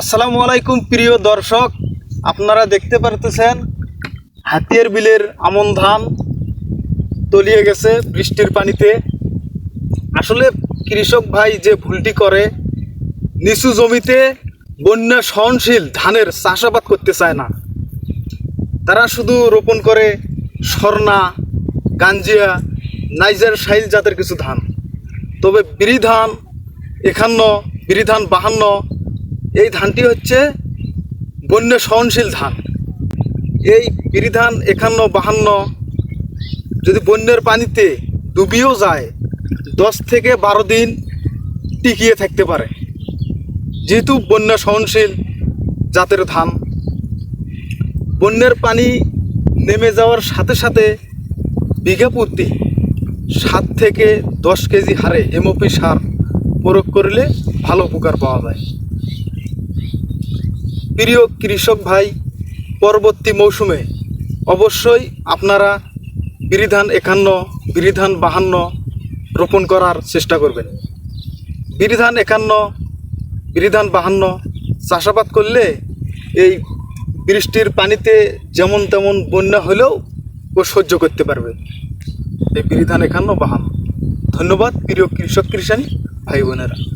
আসসালামু আলাইকুম প্রিয় দর্শক, আপনারা দেখতে পারতেছেন, হাতিয়ার বিলের আমন ধান তলিয়ে গেছে বৃষ্টির পানিতে। আসলে কৃষক ভাই যে ভুলটি করে, নিচু জমিতে বন্যা সহনশীল ধানের চাষাবাদ করতে চায় না। তারা শুধু রোপণ করে স্বর্ণা গাঞ্জিয়া, নাইজার সাইল জাতের কিছু ধান। তবে বিরি ধান একান্ন বিরি ধান বাহান্ন এই ধানটি হচ্ছে বন্যা সহনশীল ধান। এই বিরি ধান একান্ন, বাহান্ন, যদি বন্যার পানিতে ডুবিয়েও যায়, দশ থেকে বারো দিন টিকিয়ে থাকতে পারে। যেহেতু বন্যা সহনশীল জাতের ধান, বন্যার পানি নেমে যাওয়ার সাথে সাথে বিঘা প্রতি সাত থেকে দশ কেজি হারে এমওপি সার প্রয়োগ করলে ভালো উপকার পাওয়া যায়। প্রিয় কৃষক ভাই, পরবর্তী মৌসুমে অবশ্যই আপনারা বিরিধান একান্ন, বিরিধান বাহান্ন রোপণ করার চেষ্টা করবেন। বিরিধান একান্ন, বিরিধান বাহান্ন চাষাবাদ করলে এই বৃষ্টির পানিতে যেমন তেমন বন্যা হলেও ও সহ্য করতে পারবে। এই বিরিধান একান্ন, বাহান্ন। ধন্যবাদ, প্রিয় কৃষক কৃষাণী ভাই বোনেরা।